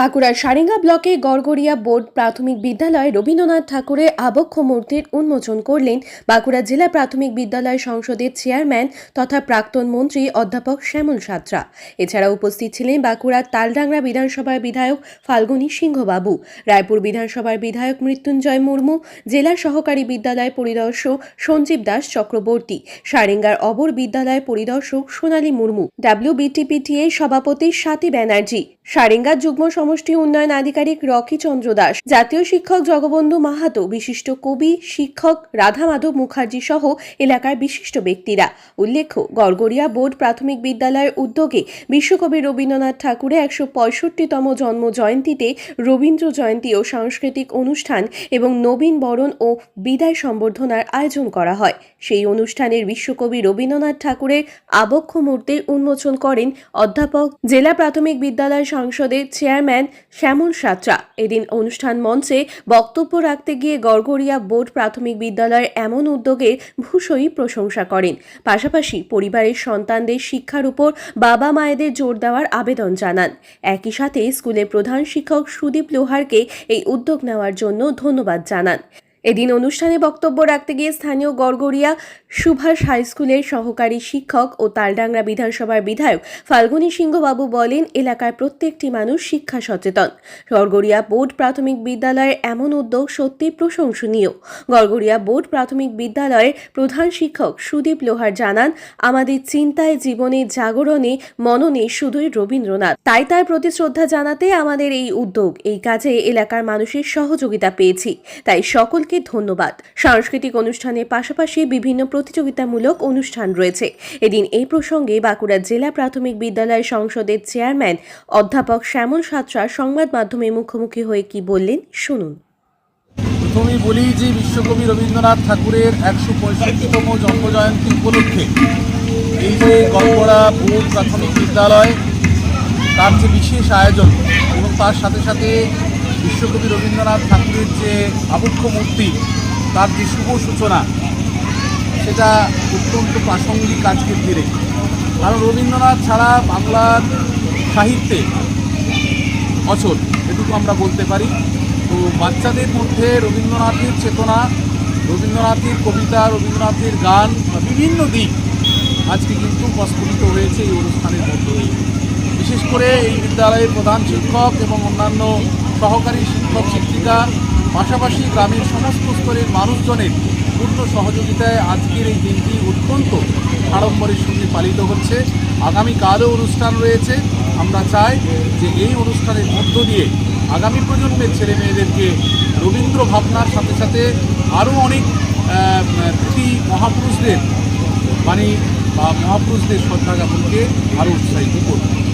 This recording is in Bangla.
বাঁকুড়ার সারেঙ্গা ব্লকে গড়গড়িয়া বোর্ড প্রাথমিক বিদ্যালয়ে রবীন্দ্রনাথ ঠাকুরের আবক্ষ মূর্তির উন্মোচন করলেন বাঁকুড়া জেলা প্রাথমিক বিদ্যালয় সংসদের চেয়ারম্যান তথা প্রাক্তন মন্ত্রী অধ্যাপক শ্যামল সাত্রা। এছাড়া উপস্থিত ছিলেন বাঁকুড়ার তালডাংরা বিধানসভার বিধায়ক ফাল্গুনী সিংহবাবু, রায়পুর বিধানসভার বিধায়ক মৃত্যুঞ্জয় মুর্মু জেলার সহকারী বিদ্যালয় পরিদর্শক সঞ্জীব দাস চক্রবর্তী, সারেঙ্গার অবর বিদ্যালয় পরিদর্শক সোনালী মুর্মু, ডাব্লিউবিটিপিটিএ সভাপতি স্বাতী ব্যানার্জি সারেঙ্গার যুগ্ম সমষ্টি উন্নয়ন আধিকারিক রকি চন্দ্র দাস, জাতীয় শিক্ষক জগবন্ধু মাহাতো, বিশিষ্ট কবি, শিক্ষক রাধা মাধব মুখার্জি সহ এলাকার বিশিষ্ট ব্যক্তিরা। উল্লেখ্য, গড়গড়িয়া বোর্ড প্রাথমিক বিদ্যালয়ের উদ্যোগে বিশ্বকবি রবীন্দ্রনাথ ঠাকুরের একশো পঁয়ষট্টিতম জন্ম জয়ন্তীতে রবীন্দ্র জয়ন্তী ও সাংস্কৃতিক অনুষ্ঠান এবং নবীন বরণ ও বিদায় সম্বর্ধনার আয়োজন করা হয়। সেই অনুষ্ঠানের বিশ্বকবি রবীন্দ্রনাথ ঠাকুরের আবক্ষ মূর্তির উন্মোচন করেন অধ্যাপক, জেলা প্রাথমিক বিদ্যালয় সংসদের চেয়ারম্যান শ্যামল সাত্রা। এদিন অনুষ্ঠান মঞ্চে বক্তব্য রাখতে গিয়ে গড়গড়িয়া বোর্ড প্রাথমিক বিদ্যালয়ের এমন উদ্যোগের ভূষই প্রশংসা করেন। পাশাপাশি পরিবারের সন্তানদের শিক্ষার উপর বাবা মায়েদের জোর দেওয়ার আবেদন জানান। একই সাথে স্কুলের প্রধান শিক্ষক সুদীপ লোহারকে এই উদ্যোগ নেওয়ার জন্য ধন্যবাদ জানান। এদিন অনুষ্ঠানে বক্তব্য রাখতে গিয়ে স্থানীয় গড়গড়িয়া সুভাষ হাই স্কুলের সহকারী শিক্ষক ও তালডাংরা বিধানসভার বিধায়ক ফাল্গুনী সিংহবাবু বলেন, এলাকার প্রত্যেকটি মানুষ শিক্ষা সচেতন। গড়গড়িয়া বোর্ড প্রাথমিক বিদ্যালয়ের এমন উদ্যোগ সত্যি প্রশংসনীয়। গড়গড়িয়া বোর্ড প্রাথমিক বিদ্যালয়ের প্রধান শিক্ষক সুদীপ লোহার জানান, আমাদের চিন্তায় জীবনে জাগরণে মননে শুধুই রবীন্দ্রনাথ। তাই তার প্রতি শ্রদ্ধা জানাতে আমাদের এই উদ্যোগ। এই কাজে এলাকার মানুষের সহযোগিতা পেয়েছি। তাই সকলকে ধন্যবাদ। সাংস্কৃতিক অনুষ্ঠানের পাশাপাশি বিভিন্ন প্রতিযোগিতামূলক অনুষ্ঠান রয়েছে। এদিন এই প্রসঙ্গে বাঁকুড়া জেলা প্রাথমিক বিদ্যালয় সংসদের চেয়ারম্যান অধ্যাপক শ্যামল সাতরা সংবাদ মাধ্যমে মুখোমুখি হয়ে কি বললেন শুনুন। প্রথমেই বলি যে বিশ্বকবি রবীন্দ্রনাথ ঠাকুরের একশো পঁয়ষট্টিতম জন্মজয়ন্তী উপলক্ষে এই যে গড়গড়া বোর্ড প্রাথমিক বিদ্যালয়, তার যে বিশেষ আয়োজন এবং তার সাথে সাথে বিশ্বকবি রবীন্দ্রনাথ ঠাকুরের যে আবক্ষ মূর্তি, তার যে শুভ সূচনা, সেটা অত্যন্ত প্রাসঙ্গিক আজকের দিনে। কারণ রবীন্দ্রনাথ ছাড়া বাংলার সাহিত্যে অচল, এটুকু আমরা বলতে পারি। তো বাচ্চাদের মধ্যে রবীন্দ্রনাথের চেতনা, রবীন্দ্রনাথের কবিতা, রবীন্দ্রনাথের গান বিভিন্ন দিক আজকে কিন্তু প্রস্ফুটিত হয়েছে এই অনুষ্ঠানের মধ্য। বিশেষ করে এই বিদ্যালয়ের প্রধান শিক্ষক এবং অন্যান্য সহকারী শিক্ষক শিক্ষিকা, পাশাপাশি গ্রামের সমস্ত স্তরের মানুষজনের পূর্ণ সহযোগিতায় আজকের এই দিনটি অত্যন্ত আড়ম্বরের সঙ্গে পালিত হচ্ছে। আগামীকালও অনুষ্ঠান রয়েছে। আমরা চাই যে এই অনুষ্ঠানের মধ্য দিয়ে আগামী প্রজন্মের ছেলে মেয়েদেরকে রবীন্দ্র ভাবনার সাথে সাথে আরও অনেক কৃতি মহাপুরুষদের বাণী বা মহাপুরুষদের শ্রদ্ধা জ্ঞাপনকে আরও উৎসাহিত করবে।